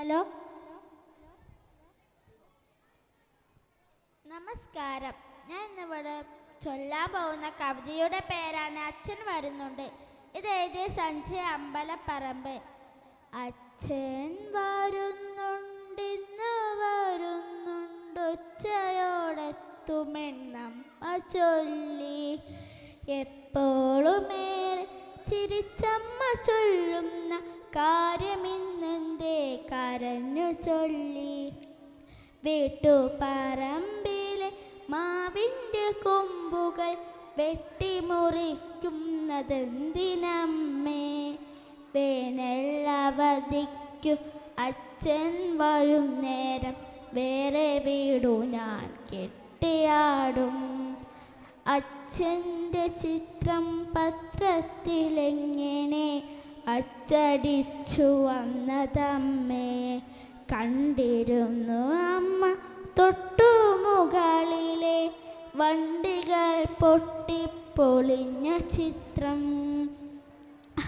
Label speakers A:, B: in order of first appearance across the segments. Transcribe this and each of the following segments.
A: Hello? നമസ്കാരം. ഞാൻ ഇന്നിവിടെ ചൊല്ലാൻ പോകുന്ന കവിതയുടെ പേരാണ് അച്ഛൻ വരുന്നുണ്ട്. ഇത് എഴുതിയ സഞ്ജയ് അമ്പലപ്പറമ്പ്. അച്ഛൻ വരുന്നുണ്ട് വരുന്നുണ്ടിന്ന് വരുന്നുണ്ട്. ഉച്ചയോടെത്തുമെന്നമ്മ ചൊല്ലി. എപ്പോഴുമേറെ ചിരിച്ചമ്മ ചൊല്ലുന്ന കാര്യമിന്നെന്തേ കരഞ്ഞു ചൊല്ലി. വീട്ടുപറമ്പിലെ മാവിന്റെ കൊമ്പുകൾ വെട്ടിമുറിക്കുന്നതെന്തിനമ്മേ വേനലവധിക്കു അച്ഛൻ വരും നേരം വേറെ വീടു ഞാൻ കെട്ടിയാടും. അച്ഛന്റെ ചിത്രം പത്രത്തിലെങ്ങനെ അച്ചടിച്ചു വന്നതമ്മേ കണ്ടിരുന്നു അമ്മ തൊട്ടു മുകളിലെ വണ്ടികൾ പൊട്ടിപ്പൊളിഞ്ഞ ചിത്രം.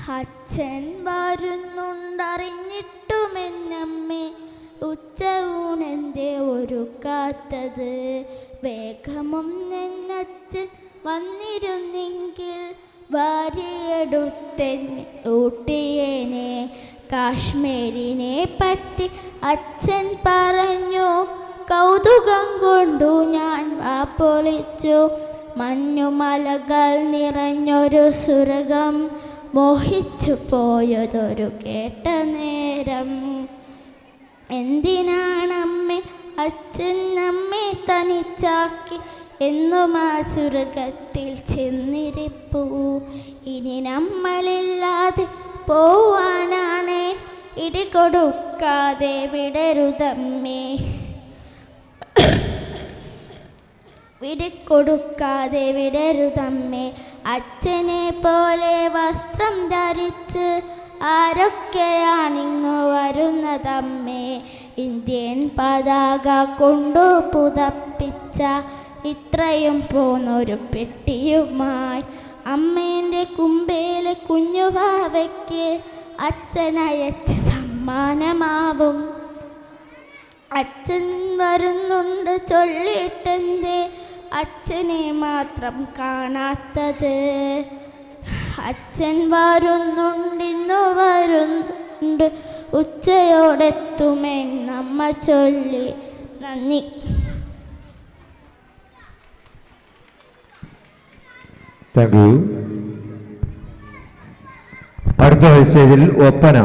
A: അച്ഛൻ വരുന്നുണ്ടറിഞ്ഞിട്ടുമെന്നമ്മേ ഉച്ചയൂണെന്തേ ഒരുക്കാത്തത്. വേഗമൊന്നെന്നച്ഛൻ വന്നിരുന്നെങ്കിൽ ഭാര്യയെടുത്തെന്നെ ഊട്ടിയേനെ കാശ്മീരിനെ പറ്റി അച്ഛൻ പറഞ്ഞു. കൗതുകം കൊണ്ടു ഞാൻ വാപ്പൊളിച്ചു മഞ്ഞുമലകൾ നിറഞ്ഞൊരു സുരകം മോഹിച്ചു പോയതൊരു കേട്ട നേരം. എന്തിനാണമ്മേ അച്ഛൻ നമ്മെ തനിച്ചാക്കി എന്നും ആ സ്വർഗത്തിൽ ചെന്നിരിപ്പു. ഇനി നമ്മളില്ലാതെ പോവാനാണേ. ഇടി കൊടുക്കാതെ വിടരുതമ്മേ. വിടിക്കൊടുക്കാതെ വിടരുതമ്മേ. അച്ഛനെ പോലെ വസ്ത്രം ധരിച്ച് ആരൊക്കെയാണിങ്ങു വരുന്നതമ്മേ. ഇന്ത്യൻ പതാക കൊണ്ടു പുതപ്പിച്ച ഇത്രയും പോന്നൊരു പെട്ടിയുമായി അമ്മേന്റെ കുമ്പേലെ കുഞ്ഞുവാവയ്ക്ക് അച്ഛനയച്ച സമ്മാനമാവും. അച്ഛൻ വരുന്നുണ്ട് ചൊല്ലിട്ടെന്തേ? അച്ഛനെ മാത്രം കാണാത്തത്. അച്ഛൻ വരുന്നുണ്ടിന്നു വരുന്നുണ്ട്. ഉച്ചയോടെത്തുമെന്നമ്മ ചൊല്ലി. നന്ദി.
B: Thank you. അടുത്ത സ്റ്റേജിൽ ഒപ്പന.